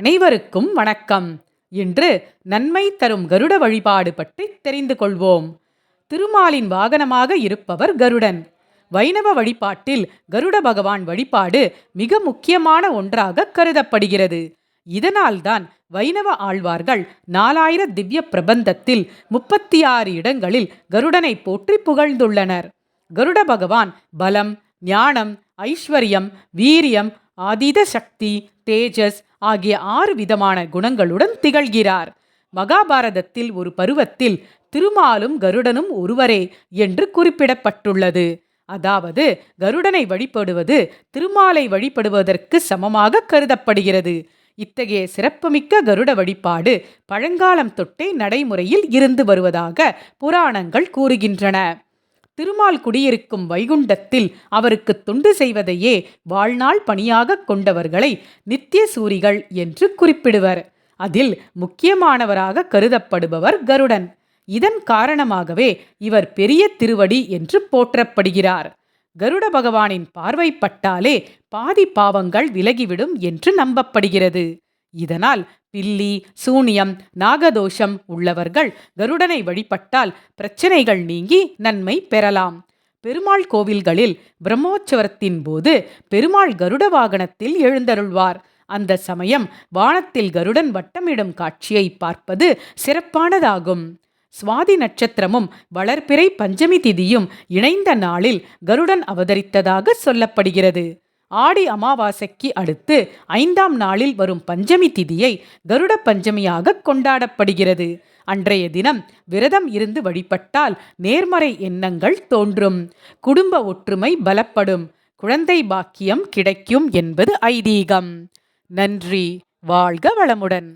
அனைவருக்கும் வணக்கம். இன்று நன்மை தரும் கருட வழிபாடு பற்றி தெரிந்து கொள்வோம். திருமாலின் வாகனமாக இருப்பவர் கருடன். வைணவ வழிபாட்டில் கருட பகவான் வழிபாடு மிக முக்கியமான ஒன்றாக கருதப்படுகிறது. இதனால்தான் வைணவ ஆழ்வார்கள் நாலாயிர திவ்ய பிரபந்தத்தில் முப்பத்தி ஆறு இடங்களில் கருடனை போற்றி புகழ்ந்துள்ளனர். கருட பகவான் பலம் ஞானம் ஐஸ்வர்யம் வீரியம் ஆதீத சக்தி தேஜஸ் ஆகிய ஆறு விதமான குணங்களுடன் திகழ்கிறார். மகாபாரதத்தில் ஒரு பருவத்தில் திருமாலும் கருடனும் ஒருவரே என்று குறிப்பிடப்பட்டுள்ளது. அதாவது கருடனை வழிபடுவது திருமாலை வழிபடுவதற்கு சமமாக கருதப்படுகிறது. இத்தகைய சிறப்புமிக்க கருட வழிபாடு பழங்காலம் தொட்டே நடைமுறையில் இருந்து வருவதாக புராணங்கள் கூறுகின்றன. திருமால் குடியிருக்கும் வைகுண்டத்தில் அவருக்கு தொண்டு செய்வதையே வாழ்நாள் பணியாக கொண்டவர்களை நித்திய சூரிகள் என்று குறிப்பிடுவர். அதில் முக்கியமானவராக கருதப்படுபவர் கருடன். இதன் காரணமாகவே இவர் பெரிய திருவடி என்று போற்றப்படுகிறார். கருட பகவானின் பார்வைப்பட்டாலே பாதி பாவங்கள் விலகிவிடும் என்று நம்பப்படுகிறது. இதனால் பில்லி சூனியம் நாகதோஷம் உள்ளவர்கள் கருடனை வழிபட்டால் பிரச்சனைகள் நீங்கி நன்மை பெறலாம். பெருமாள் கோவில்களில் பிரம்மோற்சவத்தின் போது பெருமாள் கருட வாகனத்தில் எழுந்தருள்வார். அந்த சமயம் வானத்தில் கருடன் வட்டமிடும் காட்சியை பார்ப்பது சிறப்பானதாகும். சுவாதி நட்சத்திரமும் வளர்பிறை பஞ்சமி திதியும் இணைந்த நாளில் கருடன் அவதரித்ததாக சொல்லப்படுகிறது. ஆடி அமாவாசைக்கு அடுத்து ஐந்தாம் நாளில் வரும் பஞ்சமி திதியை கருட பஞ்சமியாக கொண்டாடப்படுகிறது. அன்றைய தினம் விரதம் இருந்து வழிபட்டால் நேர்மறை எண்ணங்கள் தோன்றும். குடும்ப ஒற்றுமை பலப்படும். குழந்தை பாக்கியம் கிடைக்கும் என்பது ஐதீகம். நன்றி. வாழ்க வளமுடன்.